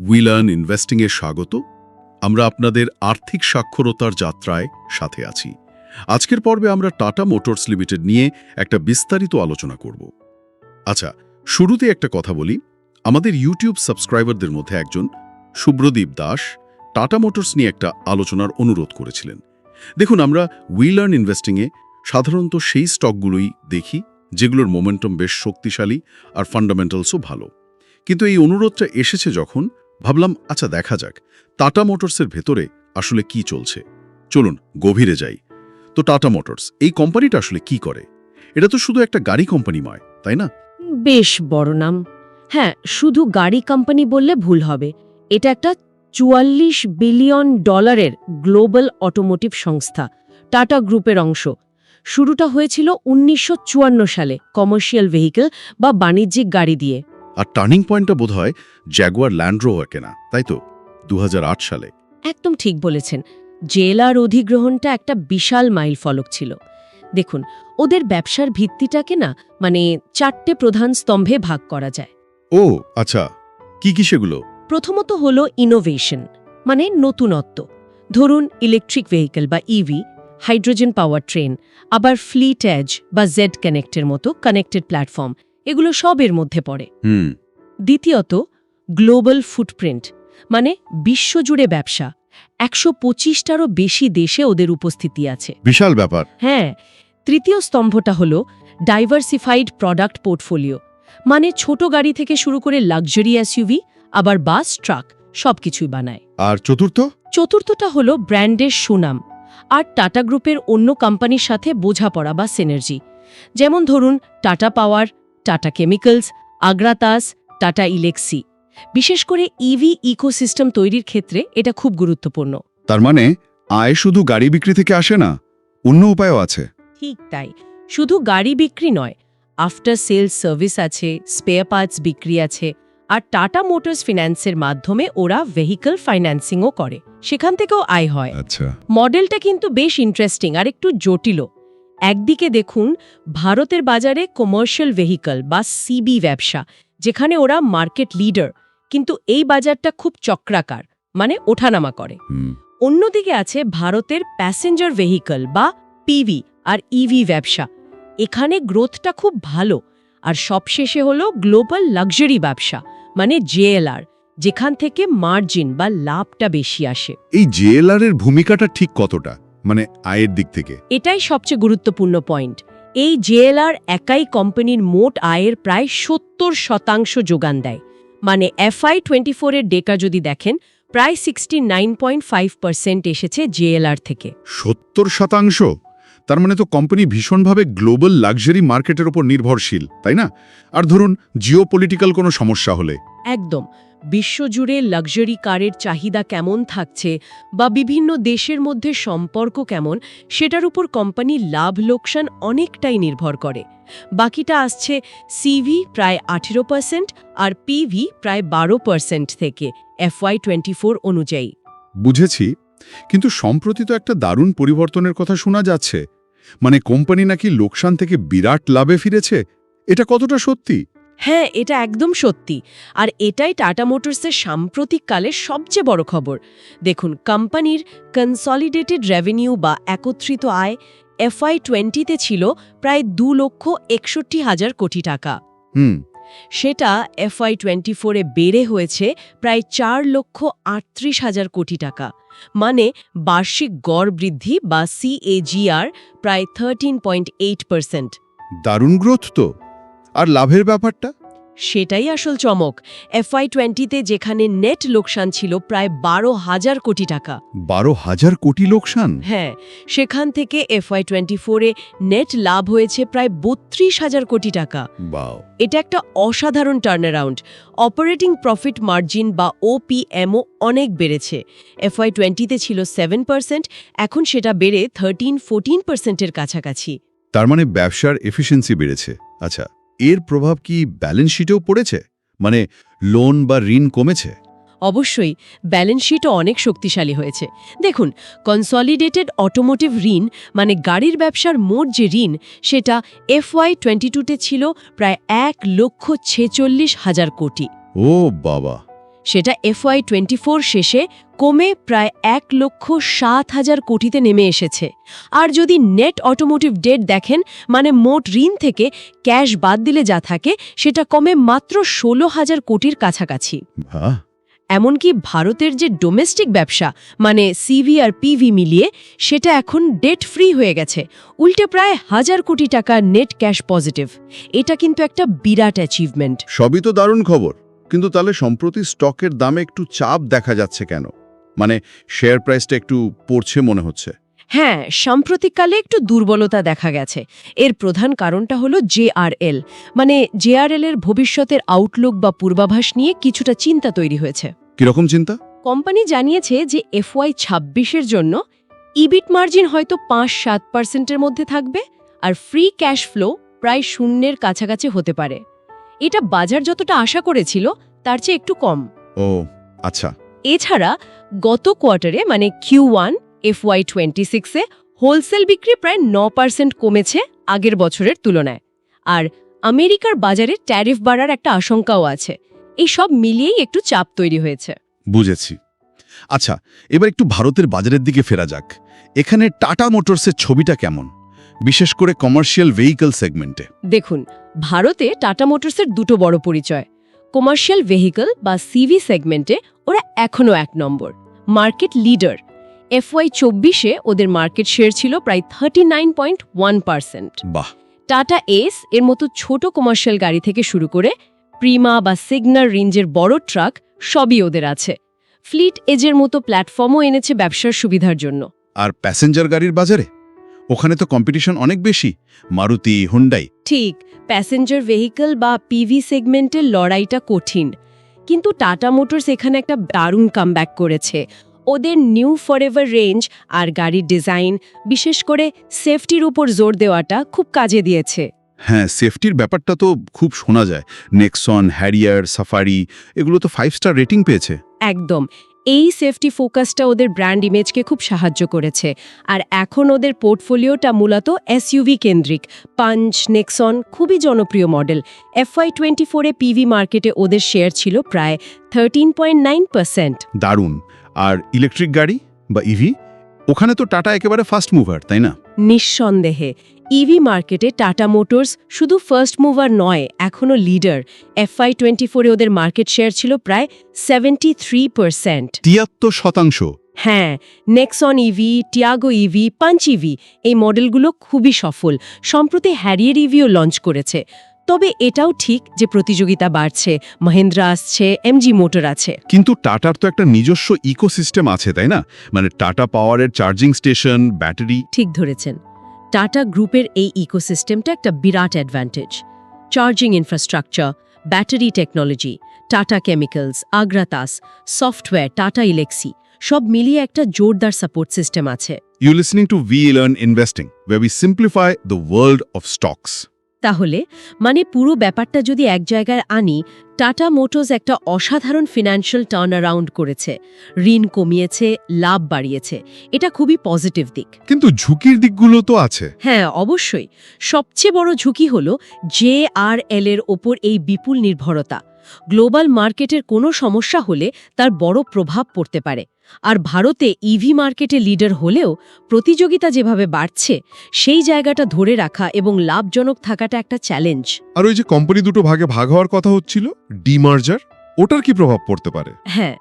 উইলার্ন ইনভেস্টিংয়ে স্বাগত। আমরা আপনাদের আর্থিক সাক্ষরতার যাত্রায় সাথে আছি। আজকের পর্বে আমরা টাটা মোটরস লিমিটেড নিয়ে একটা বিস্তারিত আলোচনা করব। আচ্ছা শুরুতে একটা কথা বলি। আমাদের ইউটিউব সাবস্ক্রাইবারদের মধ্যে একজন শুভ্রদীপ দাস টাটা মোটরস নিয়ে একটা আলোচনার অনুরোধ করেছিলেন। দেখুন, আমরা উইলার্ন ইনভেস্টিংয়ে সাধারণত সেই স্টকগুলোই দেখি, যেগুলোর মোমেন্টাম বেশ শক্তিশালী আর ফান্ডামেন্টালসও ভালো। কিন্তু এই অনুরোধটা এসেছে যখন ভাবলাম আচ্ছা দেখা যাক। টাটা মোটরসের ভেতরে আসলে কি চলছে? চলুন, গভীরে যাই। তো টাটা মোটরস, এই কোম্পানিটা আসলে কি করে? এটা তো শুধু একটা গাড়ি কোম্পানি নয়, তাই না? বেশ বড় নাম। হ্যাঁ শুধু গাড়ি কোম্পানি বললে ভুল হবে। এটা একটা চুয়াল্লিশ বিলিয়ন ডলারের গ্লোবাল অটোমোটিভ সংস্থা, টাটা গ্রুপের অংশ। শুরুটা হয়েছিল উনিশশো চুয়ান্ন সালে কমার্শিয়াল ভেহিকেল বা বাণিজ্যিক গাড়ি দিয়ে। আর টার্নিং পয়েন্টটা বোধ হয় জ্যাগুয়ার ল্যান্ড রোভার কেনা তাই তো? দু সালে। একদম ঠিক বলেছেন। জেলার অধিগ্রহণটা একটা বিশাল মাইল ফলক ছিল। দেখুন ওদের ব্যবসার ভিত্তিটাকে না মানে চারটে প্রধান স্তম্ভে ভাগ করা যায়। ও আচ্ছা। কি কি সেগুলো? প্রথমত হলো ইনোভেশন মানে নতুনত্ব। ধরুন ইলেকট্রিক ভেহিকেল বা ইভি হাইড্রোজেন পাওয়ার ট্রেন আবার ফ্লিট এজ বা জেড কানেক্টের মতো কানেক্টেড প্ল্যাটফর্ম এগুলো সবের মধ্যে পড়ে। দ্বিতীয়ত গ্লোবাল ফুটপ্রিন্ট মানে বিশ্বজুড়ে ব্যবসা। একশো পঁচিশটারও বেশি দেশে ওদের উপস্থিতি আছে। বিশাল ব্যাপার। হ্যাঁ তৃতীয় স্তম্ভটা হল ডাইভার্সিফাইড প্রোডাক্ট পোর্টফোলিও মানে ছোট গাড়ি থেকে শুরু করে লাক্সারি এসইউভি আবার বাস ট্রাক সবকিছুই বানায়। আর চতুর্থ? চতুর্থটা হলো ব্র্যান্ডের সুনাম আর টাটা গ্রুপের অন্য কোম্পানির সাথে বোঝাপড়া বা সিনার্জি যেমন ধরুন টাটা পাওয়ার টাটা কেমিক্যালস আগ্রাতাস টাটা ইলেক্সি। বিশেষ করে ইভি ইকোসিস্টেম তৈরির ক্ষেত্রে এটা খুব গুরুত্বপূর্ণ। তার মানে আয় শুধু গাড়ি বিক্রি থেকে আসে না অন্য উপায়ও আছে। ঠিক তাই। শুধু গাড়ি বিক্রি নয় আফটার সেলস সার্ভিস আছে স্পেয়ার পার্টস বিক্রি আছে আর টাটা মোটরস ফিন্যান্সের মাধ্যমে ওরা ভেহিকল ফাইন্যান্সিংও করে। সেখান থেকেও আয় হয়। আচ্ছা। মডেলটা কিন্তু বেশ ইন্টারেস্টিং আর একটু জটিলও। একদিকে দেখুন ভারতের বাজারে কমার্শিয়াল ভেহিকল বা সিবি ব্যবসা যেখানে ওরা মার্কেট লিডার কিন্তু এই বাজারটা খুব চক্রাকার মানে ওঠানামা করে। অন্যদিকে আছে ভারতের প্যাসেঞ্জার ভেহিকল বা পিভি আর ইভি ব্যবসা। এখানে গ্রোথটা খুব ভালো আর সবশেষে হলো গ্লোবাল লাক্সারি ব্যবসা মানে জেএলআর যেখান থেকে মার্জিন বা লাভটা বেশি আসে। এই জেএলআর এর ভূমিকাটা ঠিক কতটা? মানে আয়ের দিক থেকে। এটাই সবচেয়ে গুরুত্বপূর্ণ পয়েন্ট। এই জেএলআর একাই কোম্পানির মোট আয়ের প্রায় সত্তর শতাংশ যোগান দেয়। মানে এফআই টোয়েন্টি ফোরের ডেটা যদি দেখেন প্রায় sixty nine point five percent এসেছে জেএলআর থেকে। সত্তর শতাংশ? তার মানে তো কোম্পানি ভীষণভাবে গ্লোবাল লাক্সারি মার্কেটের ওপর নির্ভরশীল তাই না? আর ধরুন জিও পলিটিক্যাল কোনো সমস্যা হলে। একদম। বিশ্বজুড়ে লাক্সারি কারের চাহিদা কেমন থাকছে বা বিভিন্ন দেশের মধ্যে সম্পর্ক কেমন সেটার উপর কোম্পানি লাভ লোকসান অনেকটাই নির্ভর করে। বাকিটা আসছে সিভি প্রায় আঠেরো পার্সেন্ট আর পিভি প্রায় বারো পার্সেন্ট থেকে এফওয়াই টোয়েন্টি ফোর অনুযায়ী। বুঝেছি। কিন্তু সম্প্রতি তো একটা দারুণ পরিবর্তনের কথা শোনা যাচ্ছে। মানে কোম্পানি নাকি লোকসান থেকে বিরাট লাভে ফিরেছে? এটা কতটা সত্যি? হ্যাঁ এটা একদম সত্যি। আর এটাই টাটা মোটরসের সাম্প্রতিককালের সবচেয়ে বড় খবর। দেখুন কোম্পানির কনসলিডেটেড রেভিনিউ বা একত্রিত আয় এফআই টোয়েন্টিতে ছিল প্রায় দু লক্ষ একষট্টি হাজার কোটি টাকা। হুম। সেটা এফআই টোয়েন্টি ফোরে বেড়ে হয়েছে প্রায় চার লক্ষ আটত্রিশ হাজার কোটি টাকা। মানে বার্ষিক গড় বৃদ্ধি বা সিএজিআর প্রায় থার্টিন পয়েন্ট এইট পার্সেন্ট দারুণ গ্রোথ তো। আর লাভের ব্যাপারটা? সেটাই আসল চমক। এফআই টোয়েন্টিতে যেখানে নেট লোকসান ছিল প্রায় বারো হাজার কোটি টাকা। বারো হাজার কোটি লোকসান? হ্যাঁ সেখান থেকে এফআই টোয়েন্টি ফোরে নেট লাভ হয়েছে প্রায় বত্রিশ হাজার কোটি টাকা। এটা একটা অসাধারণ টার্নারাউন্ড অপারেটিং প্রফিট মার্জিন বা ওপিএমও অনেক বেড়েছে। এফআই টোয়েন্টিতে ছিল সেভেন পার্সেন্ট এখন সেটা বেড়ে থার্টিন ফোরটিন পার্সেন্টের কাছাকাছি। তার মানে ব্যবসার এফিসিয়েন্সি বেড়েছে। আচ্ছা এর প্রভাব কি ব্যালেন্স শিটেও পড়েছে? মানে লোন বা ঋণ কমেছে? অবশ্যই ব্যালেন্স শিটও অনেক শক্তিশালী হয়েছে। দেখুন কনসলিডেটেড অটোমোটিভ ঋণ মানে গাড়ির ব্যবসার মোট যে ঋণ সেটা এফ ওয়াই টোয়েন্টি টুতে ছিল প্রায় এক লক্ষ ছেচল্লিশ হাজার কোটি। ও বাবা! সেটা এফওয়াই টোয়েন্টি ফোর শেষে কমে প্রায় এক লক্ষ সাত হাজার কোটিতে নেমে এসেছে। আর যদি নেট অটোমোটিভ ডেট দেখেন মানে মোট ঋণ থেকে ক্যাশ বাদ দিলে যা থাকে সেটা কমে মাত্র ষোলো হাজার কোটির কাছাকাছি। এমনকি ভারতের যে ডোমেস্টিক ব্যবসা মানে সিভি আর পিভি মিলিয়ে সেটা এখন ডেট ফ্রি হয়ে গেছে। উল্টে প্রায় হাজার কোটি টাকা নেট ক্যাশ পজিটিভ এটা কিন্তু একটা বিরাট অ্যাচিভমেন্ট সবই তো দারুণ খবর। কিন্তু তাহলে সম্প্রতি স্টকের দামে একটু চাপ দেখা যাচ্ছে কেন? মানে শেয়ার প্রাইসটা একটু পড়ছে মনে হচ্ছে। হ্যাঁ সাম্প্রতিককালে একটু দুর্বলতা দেখা গেছে। এর প্রধান কারণটা হলো জেআরএল মানে জেআরএল এর ভবিষ্যতের আউটলুক বা পূর্বাভাস নিয়ে কিছুটা চিন্তা তৈরি হয়েছে। কীরকম চিন্তা? কোম্পানি জানিয়েছে যে এফওয়াই ছাব্বিশের জন্য ইবিট মার্জিন হয়তো পাঁচ সাত পার্সেন্টের মধ্যে থাকবে আর ফ্রি ক্যাশ ফ্লো প্রায় শূন্যের কাছাকাছি হতে পারে। এটা বাজার যতটা আশা করেছিল তার চেয়ে একটু কম। ও আচ্ছা। এছাড়া গত কোয়ার্টারে মানে কিউ ওয়ান এফওয়াই টোয়েন্টি সিক্সে হোলসেল বিক্রি প্রায় ন পার্সেন্ট কমেছে আগের বছরের তুলনায়। আর আমেরিকার বাজারে ট্যারিফ বাড়ার একটা আশঙ্কাও আছে। এই সব মিলিয়েই একটু চাপ তৈরি হয়েছে। বুঝেছি। আচ্ছা এবার একটু ভারতের বাজারের দিকে ফেরা যাক। এখানে টাটা মোটরসের ছবিটা কেমন? বিশেষ করে কমার্শিয়াল ভেহিকল সেগমেন্টে দেখুন ভারতে টাটা মোটরসের দুটো বড় পরিচয়। কমার্শিয়াল ভেহিকল বা সিভি সেগমেন্টে ওরা এখনও এক নম্বর। মার্কেট লিডার এফওয়াই চব্বিশে ওদের মার্কেট শেয়ার ছিল প্রায় thirty nine point one percent বাহ। টাটা এস এর মতো ছোট কমার্শিয়াল গাড়ি থেকে শুরু করে প্রিমা বা সিগনার রেঞ্জের বড় ট্রাক সবই ওদের আছে। ফ্লিট এজের মতো প্ল্যাটফর্মও এনেছে ব্যবসার সুবিধার জন্য। আর প্যাসেঞ্জার গাড়ির বাজারে? ওখানে তো কম্পিটিশন অনেক বেশি। মারুতি হুন্ডাই ঠিক প্যাসেঞ্জার ভেহিকল বা পিভি সেগমেন্টের লড়াইটা কঠিন। কিন্তু টাটা মোটরস এখানে একটা দারুণ কামব্যাক করেছে। ওদের নিউ ফরএভার রেঞ্জ আর গাড়ির ডিজাইন বিশেষ করে সেফটির উপর জোর দেওয়াটা খুব কাজে দিয়েছে। হ্যাঁ সেফটির ব্যাপারটা তো খুব শোনা যায়। নেক্সন হ্যারিয়ার সাফারি এগুলো তো ফাইভ স্টার রেটিং পেয়েছে। একদম। এই সেফটি ফোকাসটা ওদের ব্র্যান্ড ইমেজকে খুব সাহায্য করেছে। আর এখন ওদের পোর্টফোলিওটা মূলত এসইউভি কেন্দ্রিক। পাঞ্চ নেক্সন খুবই জনপ্রিয় মডেল এফআই টোয়েন্টি ফোরে পিভি মার্কেটে ওদের শেয়ার ছিল প্রায় থার্টিন পয়েন্ট নাইন পার্সেন্ট দারুণ। আর ইলেকট্রিক গাড়ি বা ইভি ওখানে তো টাটা একেবারে ফার্স্ট মুভার তাই না? নিঃসন্দেহে। ইভি মার্কেটে টাটা মোটরস শুধু ফার্স্ট মুভার নয় এখনও লিডার এফআই টোয়েন্টি ফোরে ওদের মার্কেট শেয়ার ছিল প্রায় সেভেন্টি থ্রি পার্সেন্ট তিয়াত্তর শতাংশ। হ্যাঁ Nexon EV Tiago EV Punch EV এই মডেলগুলো খুবই সফল। সম্প্রতি হ্যারিয়ার ইভিও লঞ্চ করেছে। তবে এটাও ঠিক যে প্রতিযোগিতা বাড়ছে। মহেন্দ্রা আসছে এমজি মোটর আছে। কিন্তু টাটার তো একটা নিজস্ব ইকোসিস্টেম আছে তাই না? মানে টাটা পাওয়ারের চার্জিং স্টেশন ব্যাটারি ঠিক ধরেছেন। টাটা গ্রুপের এই ইকোসিস্টেমটা একটা বিরাট advantage charging infrastructure battery technology Tata Chemicals Agratas software Tata Elxsi সব মিলিয়ে একটা জোরদার সাপোর্ট সিস্টেম আছে। You listening to we learn investing way we simplify the world of stocks তাহলে মানে পুরো ব্যাপারটা যদি এক জায়গায় আনি টাটা মোটরস একটা অসাধারণ ফিনান্সিয়াল টার্ন অ্যারাউন্ড করেছে। ঋণ কমিয়েছে লাভ বাড়িয়েছে। এটা খুবই পজিটিভ দিক। কিন্তু ঝুঁকির দিকগুলো তো আছে। হ্যাঁ অবশ্যই। সবচেয়ে বড় ঝুঁকি হল জে আর এল এর ওপর এই বিপুল নির্ভরতা। গ্লোবাল মার্কেটের কোনো সমস্যা হলে তার বড় প্রভাব পড়তে পারে। আর ভারতে ইভি মার্কেটে লিডার হলেও প্রতিযোগিতা যেভাবে বাড়ছে সেই জায়গাটা ধরে রাখা এবং লাভজনক থাকাটা একটা চ্যালেঞ্জ। আর ওই যে কোম্পানি দুটো ভাগে ভাগ হওয়ার কথা হচ্ছিল ডিমার্জার ওটার কি প্রভাব পড়তে পারে? হ্যাঁ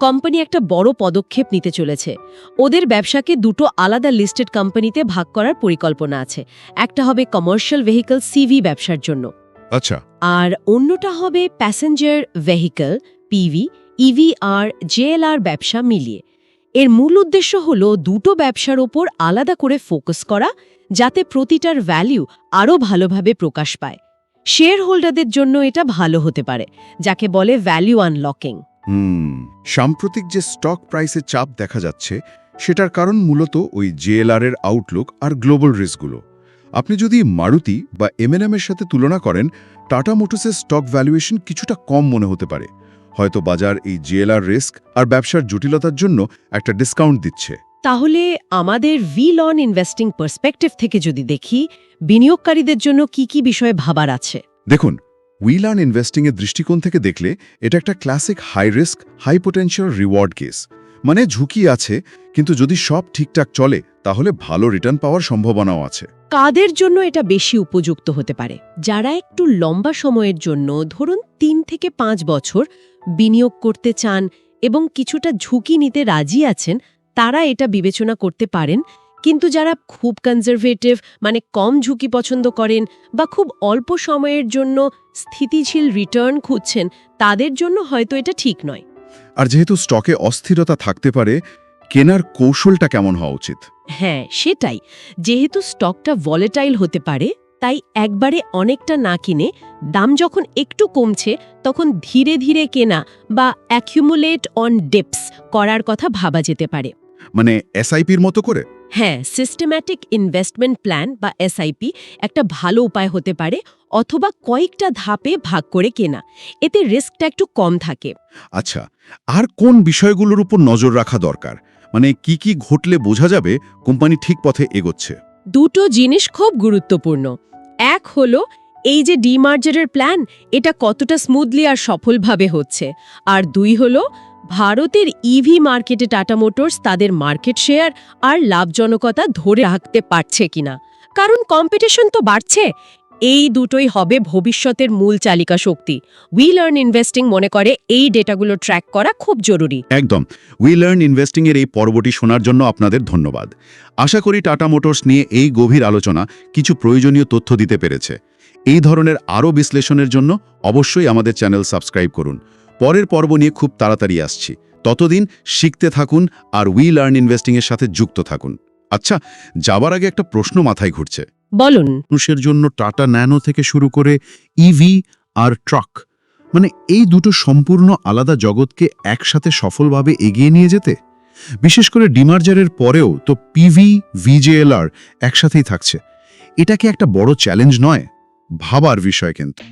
কোম্পানি একটা বড় পদক্ষেপ নিতে চলেছে। ওদের ব্যবসাকে দুটো আলাদা লিস্টেড কোম্পানিতে ভাগ করার পরিকল্পনা আছে। একটা হবে কমার্শিয়াল ভেহিকল সিভি ব্যবসার জন্য। আচ্ছা। আর অন্যটা হবে প্যাসেঞ্জার ভেহিকল পিভি ইভি আর জেএলআর ব্যবসা মিলিয়ে। এর মূল উদ্দেশ্য হল দুটো ব্যবসার ওপর আলাদা করে ফোকাস করা যাতে প্রতিটার ভ্যালু আরও ভালোভাবে প্রকাশ পায়। শেয়ার হোল্ডারদের জন্য এটা ভালো হতে পারে যাকে বলে ভ্যালু আনলকিং হুম সাম্প্রতিক যে স্টক প্রাইসে চাপ দেখা যাচ্ছে সেটার কারণ মূলত ওই জেএলআর এর আউটলুক আর গ্লোবাল রিস্কগুলো আপনি যদি মারুতি বা এমএনএম এর সাথে তুলনা করেন টাটা মোটরসের স্টক ভ্যালুয়েশন কিছুটা কম মনে হতে পারে। হয়তো বাজার এই জেএলআর রিস্ক আর ব্যবসার জটিলতার জন্য একটা ডিসকাউন্ট দিচ্ছে। তাহলে আমাদের ভি লন ইনভেস্টিং পার্সপেক্টিভ থেকে যদি দেখি বিনিয়োগকারীদের জন্য কি কি বিষয়ে ভাবার আছে? দেখুন উইল আর্ন ইনভেস্টিংয়ের দৃষ্টিকোণ থেকে দেখলে এটা একটা classic high risk high potential reward case মানে ঝুঁকি আছে, কিন্তু যদি সব ঠিকঠাক চলে, তাহলে ভালো রিটার্ন পাওয়ার সম্ভাবনাও আছে। কাদের জন্য এটা বেশি উপযুক্ত হতে পারে? যারা একটু লম্বা সময়ের জন্য, ধরুন তিন থেকে পাঁচ বছর, বিনিয়োগ করতে চান এবং কিছুটা ঝুঁকি নিতে রাজি আছেন, তারা এটা বিবেচনা করতে পারেন। কিন্তু যারা খুব কনজারভেটিভ মানে কম ঝুঁকি পছন্দ করেন বা খুব অল্প সময়ের জন্য স্থিতিশীল রিটার্ন খুঁজছেন, তাদের জন্য হয়তো এটা ঠিক নয়। আর যেহেতু স্টকে অস্থিরতা থাকতে পারে, কেনার কৌশলটা কেমন হওয়া উচিত? হ্যাঁ সেটাই। যেহেতু স্টকটা ভলেটাইল হতে পারে, তাই একবারে অনেকটা না কিনে দাম যখন একটু কমছে, তখন ধীরে ধীরে কেনা বা অ্যাকিউমুলেট অন ডেপস করার কথা ভাবা যেতে পারে। মানে এসআইপির মতো করে? হ্যাঁ সিস্টেম্যাটিক ইনভেস্টমেন্ট প্ল্যান বা এসআইপি একটা ভালো উপায় হতে পারে অথবা কয়েকটা ধাপে ভাগ করে কেনা। এতে রিস্কটা একটু কম থাকে। আচ্ছা আর কোন বিষয়গুলোর উপর নজর রাখা দরকার? মানে কি কি ঘটলে বোঝা যাবে কোম্পানি ঠিক পথে এগোচ্ছে? দুটো জিনিস খুব গুরুত্বপূর্ণ। এক হলো এই যে ডিমার্জারের প্ল্যান এটা কতটা স্মুথলি আর সফলভাবে হচ্ছে। আর দুই হলো ভারতের ইভি মার্কেটে টাটা মোটরস তাদের মার্কেট শেয়ার আর লাভজনকতা ধরে রাখতে পারছে কিনা। কারণ কম্পিটিশন তো বাড়ছে। এই দুটোই হবে ভবিষ্যতের মূল চালিকা শক্তি। উই লার্ন ইনভেস্টিং মনে করে এই ডেটাগুলো ট্র্যাক করা খুব জরুরি। একদম। উই লার্ন ইনভেস্টিংয়ের এই পর্বটি শোনার জন্য আপনাদের ধন্যবাদ। আশা করি টাটা মোটরস নিয়ে এই গভীর আলোচনা কিছু প্রয়োজনীয় তথ্য দিতে পেরেছে। এই ধরনের আরও বিশ্লেষণের জন্য অবশ্যই আমাদের চ্যানেল সাবস্ক্রাইব করুন। পরের পর্ব নিয়ে খুব তাড়াতাড়ি আসছি। ততদিন শিখতে থাকুন আর উই লার্ন ইনভেস্টিংয়ের সাথে যুক্ত থাকুন। আচ্ছা যাবার আগে একটা প্রশ্ন মাথায় ঘুরছে। বলুন। মানুষের জন্য টাটা ন্যানো থেকে শুরু করে ইভি আর ট্রাক মানে এই দুটো সম্পূর্ণ আলাদা জগৎকে একসাথে সফলভাবে এগিয়ে নিয়ে যেতে? বিশেষ করে ডিমার্জারের পরেও তো পিভি ভিজেএলআর একসাথেই থাকছে। এটা কি একটা বড় চ্যালেঞ্জ নয়? ভাবার বিষয় কিন্তু।